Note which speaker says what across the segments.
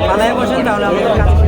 Speaker 1: থানায় বসেন তাহলে আমাদের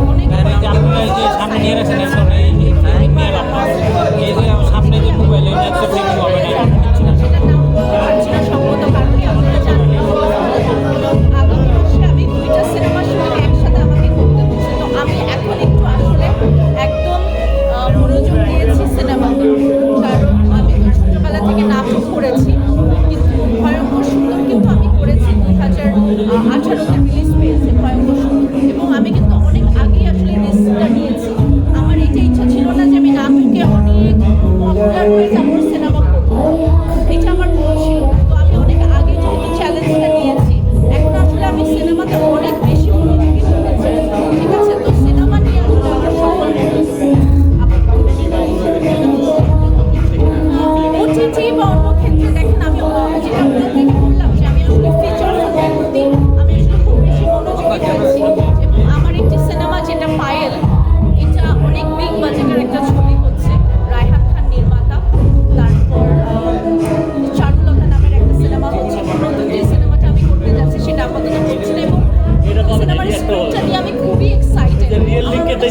Speaker 2: যে
Speaker 3: সামনে নিয়ে রাখছেন এখন এই নিয়ে রাখলাম এই যে সামনে যে মোবাইল এটা একশো ফ্রেমিং হবে না
Speaker 1: এটা হচ্ছে না করেছি কিন্তু ভয়ঙ্কর কিন্তু আমি করেছি দুই হাজার আঠারোতে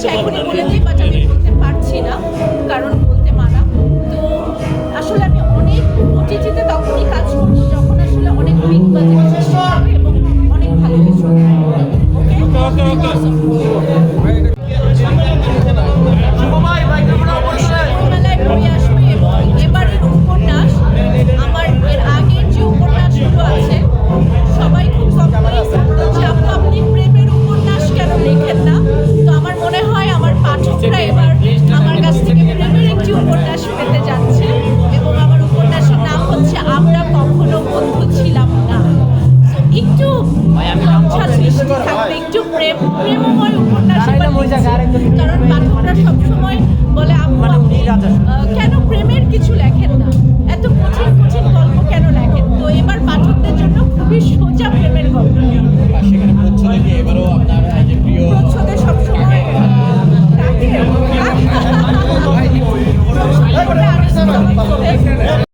Speaker 1: আমি বলতে পারছি না কারণ বলতে মানা। তো আসলে আমি অনেক ওটিটিতে তখনই কাজ করি যখন আসলে অনেক বিগ বাজেট এবং অনেক ভালো কিছু প্রেম প্রেমময় উপন্যাস কারণ পাঠকরা সবসময় বলে আপনি কেন প্রেমের কিছু লেখেন না?